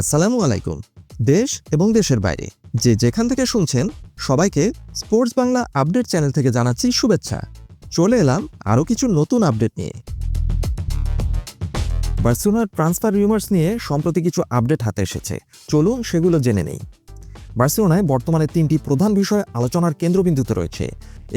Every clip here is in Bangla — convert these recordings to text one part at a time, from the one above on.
আসসালামু আলাইকুম। দেশ এবং দেশের বাইরে, যে যেখান থেকে শুনছেন, সবাইকে স্পোর্টস বাংলা আপডেট চ্যানেল থেকে জানাচ্ছি শুভেচ্ছা। চলে এলাম আরও কিছু নতুন আপডেট নিয়ে। বার্সেলোনার ট্রান্সফার রিউমার্স নিয়ে সম্প্রতি কিছু আপডেট হাতে এসেছে। চলুন সেগুলো জেনে নেই। বার্সেলোনায় বর্তমানে তিনটি প্রধান বিষয় আলোচনার কেন্দ্রবিন্দুতে রয়েছে।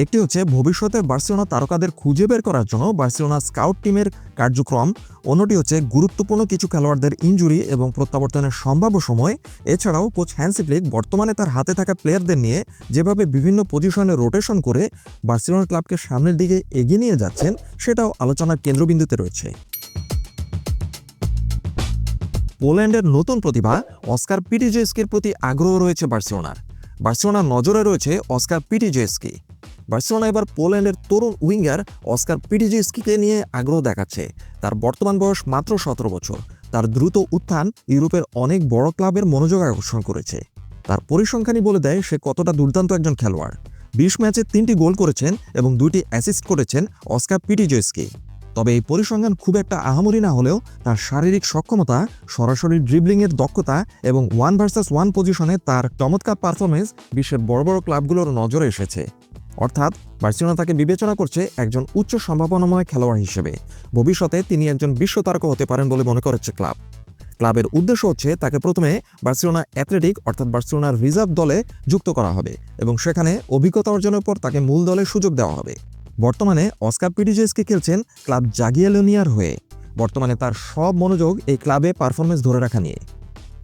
একটি হচ্ছে ভবিষ্যতে বার্সেলোনা তারকাদের খুঁজে বের করার জন্য বার্সেলোনা স্কাউট টিমের কার্যক্রম। অন্যটি হচ্ছে গুরুত্বপূর্ণ কিছু খেলোয়াড়দের ইনজুরি এবং প্রত্যাবর্তনের সম্ভাব্য সময়। এছাড়াও কোচ হ্যান্সি ফ্লিক বর্তমানে তার হাতে থাকা প্লেয়ারদের নিয়ে যেভাবে বিভিন্ন পজিশনে রোটেশন করে বার্সেলোনা ক্লাবকে সামনের দিকে এগিয়ে নিয়ে যাচ্ছেন, সেটাও আলোচনার কেন্দ্রবিন্দুতে রয়েছে। পোল্যান্ডের নতুন প্রতিভা, অস্কার পিটিজেস্কির প্রতি আগ্রহ রয়েছে বার্সেলোনার। বার্সেলোনার নজরে রয়েছে অস্কার পিটিজেস্কি। বার্সেলোনা এবার পোল্যান্ডের তরুণ উইঙ্গার অস্কার পিটিজেস্কিকে নিয়ে আগ্রহ দেখাচ্ছে। তার বর্তমান বয়স মাত্র সতেরো বছর। তার দ্রুত উত্থান ইউরোপের অনেক বড় ক্লাবের মনোযোগ আকর্ষণ করেছে। তার পরিসংখ্যানই বলে দেয়, সে কতটা দুর্দান্ত একজন খেলোয়াড়। বিশ ম্যাচে তিনটি গোল করেছেন এবং দুটি অ্যাসিস্ট করেছেন অস্কার পিটিজেস্কি। তবে এই পরিসংখ্যান খুব একটা আহামরি না হলেও তার শারীরিক সক্ষমতা, সরাসরি ড্রিবলিংয়ের দক্ষতা এবং ওয়ান ভার্সাস ওয়ান পজিশনে তার চমৎকার পারফরমেন্স বিশ্বের বড় বড় ক্লাবগুলোর নজরে এসেছে। অর্থাৎ বার্সেলোনা তাকে বিবেচনা করছে একজন উচ্চ সম্ভাবনাময় খেলোয়াড় হিসেবে। ভবিষ্যতে তিনি একজন বিশ্ব তারকা হতে পারেন বলে মনে করছে ক্লাব ক্লাবের উদ্দেশ্য হচ্ছে তাকে প্রথমে বার্সেলোনা অ্যাথলেটিক অর্থাৎ বার্সেলোনার রিজার্ভ দলে যুক্ত করা হবে এবং সেখানে অভিজ্ঞতা অর্জনের পর তাকে মূল দলে সুযোগ দেওয়া হবে। বর্তমানে অস্কার পিডিজেসকে খেলছেন ক্লাব জাগিয়ালোনিয়ার হয়ে। বর্তমানে তার সব মনোযোগ এই ক্লাবে পারফরমেন্স ধরে রাখা নিয়ে।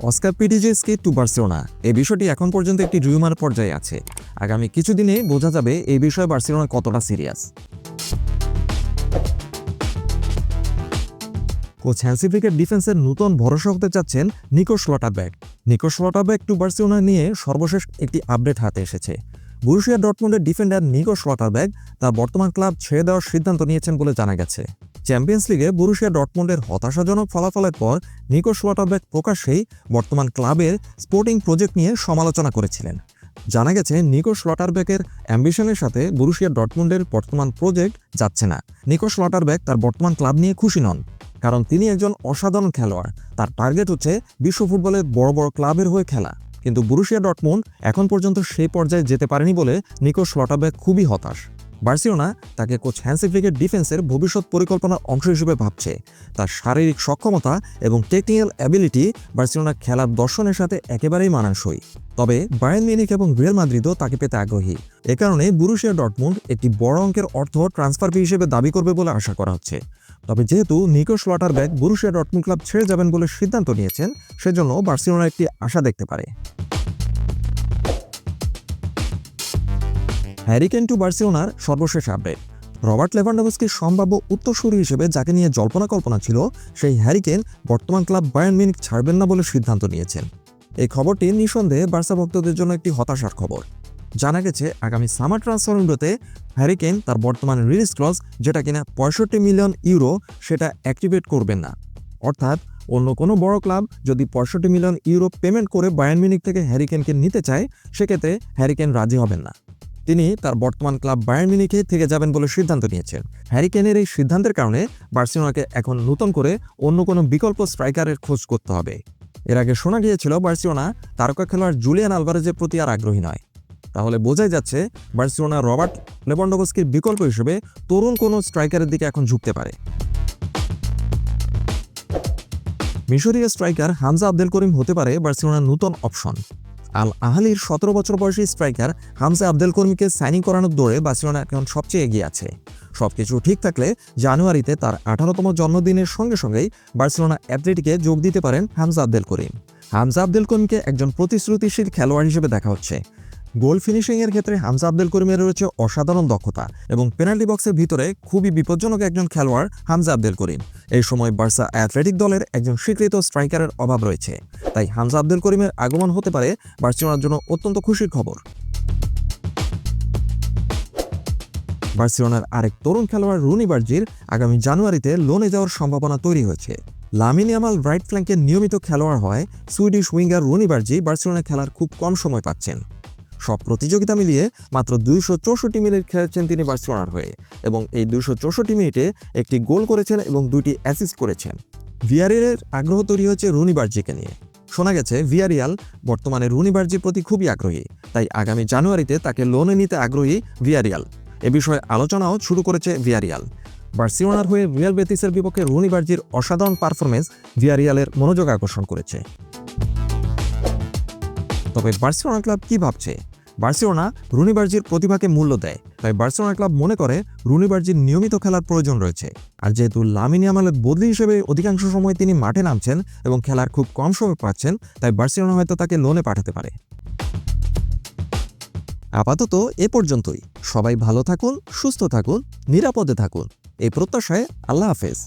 অস্কার পিডিজেসকে টু বার্সেলোনা। এই বিষয়টি এখন পর্যন্ত একটি রিউমার পর্যায়ে আছে। আগামী কিছুদিনে বোঝা যাবে এই বিষয়ে বার্সেলোনা কতটা সিরিয়াস। কোচ হ্যান্সিফ্রিকের ডিফেন্সের নতুন ভরসা হতে চাচ্ছেন Nico Schlotterbeck. Nico Schlotterbeck to Barcelona নিয়ে সর্বশেষ একটি আপডেট হাতে এসেছে। বুরুশিয়া ডটমুন্ডের ডিফেন্ডার নিকোশ লটারব্যাগ তার বর্তমান ক্লাব ছেড়ে দেওয়ার সিদ্ধান্ত নিয়েছেন বলে জানা গেছে। চ্যাম্পিয়ন্স লিগে বুরুশিয়া ডটমুন্ডের হতাশাজনক ফলাফলের পর নিকোশ লটারব্যাগ প্রকাশ্যেই বর্তমান ক্লাবের স্পোর্টিং প্রজেক্ট নিয়ে সমালোচনা করেছিলেন। জানা গেছে নিকোশ লটারব্যাকের অ্যাম্বিশনের সাথে বুরুশিয়া ডটমুন্ডের বর্তমান প্রজেক্ট যাচ্ছে না। নিকোশ লটারব্যাক তার বর্তমান ক্লাব নিয়ে খুশি নন, কারণ তিনি একজন অসাধারণ খেলোয়াড়। তার টার্গেট হচ্ছে বিশ্ব ফুটবলের বড় বড় ক্লাবের হয়ে খেলা। কিন্তু বুরুশিয়া ডটমুন্ড এখন পর্যন্ত সেই পর্যায়ে যেতে পারেনি বলে নিকো লটাব্যাক খুবই হতাশ। বার্সিলোনা তাকে কোচ হ্যান্সিফ্লিকের ডিফেন্সের ভবিষ্যৎ পরিকল্পনার অংশ হিসেবে ভাবছে। তার শারীরিক সক্ষমতা এবং টেকনিক্যাল অ্যাবিলিটি বার্সিলোনা খেলার দর্শনের সাথে একেবারেই মানানসই। তবে বায়ান মিনিক এবং রিয়েল মাদ্রিদও তাকে পেতে আগ্রহী। এ কারণে বুরুশিয়া ডটমুন্ড একটি বড় অঙ্কের অর্থ ট্রান্সফার ফি হিসেবে দাবি করবে বলে আশা করা হচ্ছে। তবে যেহেতু নিকোশ ব্যাগ বুরুশিয়া ডটমুন্ড ক্লাব ছেড়ে যাবেন বলে সিদ্ধান্ত নিয়েছেন, সেজন্য বার্সিলোনা একটি আশা দেখতে পারে। হ্যারিকেন টু বার্সিলোনার সর্বশেষ আপডেট। রবার্ট লেভানডোভস্কির সম্ভাব্য উত্তরসূরি হিসেবে যাকে নিয়ে জল্পনা কল্পনা ছিল, সেই হ্যারিকেন বর্তমান ক্লাব বায়ান মিনিক ছাড়বেন না বলে সিদ্ধান্ত নিয়েছেন। এই খবরটি নিঃসন্দেহে বার্সা ভক্তদের জন্য একটি হতাশার খবর। জানা গেছে, আগামী সামার ট্রান্সফার উইন্ডোতে হ্যারিকেন তার বর্তমান রিলিজ ক্লজ, যেটা কিনা পঁয়ষট্টি মিলিয়ন ইউরো, সেটা অ্যাক্টিভেট করবেন না। অর্থাৎ, অন্য কোনো বড় ক্লাব যদি পঁয়ষট্টি মিলিয়ন ইউরো পেমেন্ট করে বায়ান মিনিক থেকে হ্যারিকেনকে নিতে চায়, সেক্ষেত্রে হ্যারিকেন রাজি হবেন না। তিনি তার বর্তমান ক্লাব বায়ার্ন মিনিকে থেকে যাবেন বলে সিদ্ধান্ত নিয়েছেন। হ্যারিকেনের এই সিদ্ধান্তের কারণে বার্সিলোনাকে এখন নতুন করে অন্য কোনো বিকল্প স্ট্রাইকারের খোঁজ করতে হবে। এর আগে শোনা গিয়েছিল, বার্সিলোনা তারকা খেলোয়াড় জুলিয়ান আলভারেজের প্রতি আর আগ্রহী নয়। তাহলে বোঝাই যাচ্ছে, বার্সিলোনা রবার্ট লেবন্ডোভস্কির বিকল্প হিসেবে তরুণ কোনো স্ট্রাইকারের দিকে এখন ঝুঁকতে পারে। মিশরীয় স্ট্রাইকার হামজা আব্দেল করিম হতে পারে বার্সিলোনার নতুন অপশন। আল আহালির সতেরো বছর বয়সী স্ট্রাইকার হামজা আব্দুল কর্মীকে সাইনিং করানোর দৌড়ে বার্সেলোনা এখন সবচেয়ে এগিয়ে আছে। সবকিছু ঠিক থাকলে জানুয়ারিতে তার আঠারোতম জন্মদিনের সঙ্গে সঙ্গেই বার্সেলোনা অ্যাথলেটিকে যোগ দিতে পারেন হামজা আব্দুল করিম। হামজা আব্দুল করিমকে একজন প্রতিশ্রুতিশীল খেলোয়াড় হিসেবে দেখা হচ্ছে। গোল ফিনিশিংয়ের ক্ষেত্রে হামজা আব্দুল করিমের রয়েছে অসাধারণ দক্ষতা এবং পেনাল্টি বক্সের ভিতরে খুবই বিপজ্জনক একজন খেলোয়াড় হামজা আব্দুল করিম। এই সময় বার্সা অ্যাথলেটিক দলের একজন স্বীকৃত স্ট্রাইকারের অভাব রয়েছে, তাই হামজা আব্দুল করিমের আগমন হতে পারে বার্সেলোনার জন্য অত্যন্ত খুশির খবর। বার্সেলোনার আরেক তরুণ খেলোয়াড় রুনি বার্জির আগামী জানুয়ারিতে লোনে যাওয়ার সম্ভাবনা তৈরি হয়েছে। লামিন ইয়ামাল রাইট ফ্ল্যাঙ্কের নিয়মিত খেলোয়াড় হয় Swedish winger Roony Bardghji Barcelona খেলার খুব কম সময় পাচ্ছেন। সব প্রতিযোগিতা মিলিয়ে মাত্র দুইশো চৌষট্টি মিনিট খেলেছেন তিনি বার্সেলোনার হয়ে এবং এই দুইশো চৌষট্টি মিনিটে একটি গোল করেছেন এবং দুটি অ্যাসিস্ট করেছেন। ভিয়ারের আগ্রহ তৈরি হচ্ছে রুনি বার্জিকে নিয়ে। শোনা গেছে, ভিয়ারিয়াল বর্তমানে রুনিবার্জির প্রতি খুবই আগ্রহী, তাই আগামী জানুয়ারিতে তাকে লোনে নিতে আগ্রহী ভিয়ারিয়াল। এ বিষয়ে আলোচনাও শুরু করেছে ভিয়ারিয়াল। বার্সিলোনার হয়ে রিয়াল বেতিসের বিপক্ষে রুনিবার্জির অসাধারণ পারফরমেন্স ভিয়ারিয়ালের মনোযোগ আকর্ষণ করেছে। তবে বার্সেলোনা ক্লাব কি ভাবছে? বার্সেলোনা রুনিবার্জির প্রতিভাকে মূল্য দেয়, তাই বার্সেলোনা ক্লাব মনে করে রুনিবার্জির নিয়মিত খেলার প্রয়োজন রয়েছে। আর যেহেতু লামিনী আমালের বদলি হিসেবে অধিকাংশ সময় তিনি মাঠে নামছেন এবং খেলার খুব কম সময় পাচ্ছেন, তাই বার্সেলোনা হয়তো তাকে লোনে পাঠাতে পারে। আপাতত এ পর্যন্তই। সবাই ভালো থাকুন, সুস্থ থাকুন, নিরাপদে থাকুন। এই প্রত্যাশায় আল্লাহ হাফেজ।